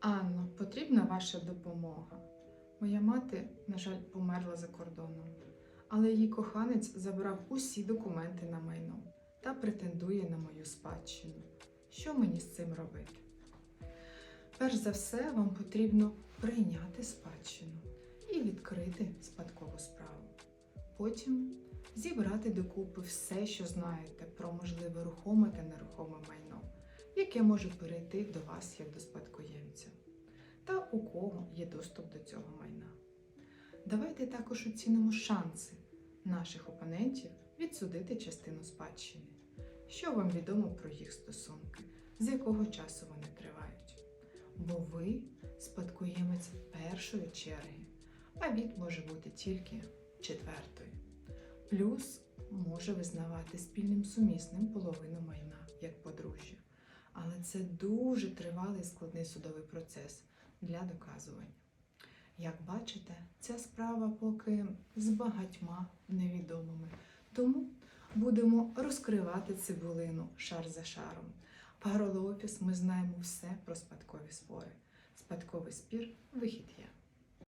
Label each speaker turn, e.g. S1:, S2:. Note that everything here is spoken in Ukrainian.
S1: Анно, потрібна ваша допомога. Моя мати, на жаль, померла за кордоном, але її коханець забрав усі документи на майно та претендує на мою спадщину. Що мені з цим робити? Перш за все, вам потрібно прийняти спадщину і відкрити спадкову справу. Потім зібрати докупи все, що знаєте про можливе рухоме та нерухоме яке може перейти до вас як до спадкоємця, та у кого є доступ до цього майна. Давайте також оцінимо шанси наших опонентів відсудити частину спадщини. Що вам відомо про їх стосунки, з якого часу вони тривають? Бо ви спадкоємець першої черги, а від може бути тільки четвертої. Плюс може визнавати спільним сумісним половину майна це дуже тривалий складний судовий процес для доказування. Як бачите, ця справа поки з багатьма невідомими. Тому будемо розкривати цибулину шар за шаром. Паролопіс ми знаємо все про спадкові спори. Спадковий спір вихід є.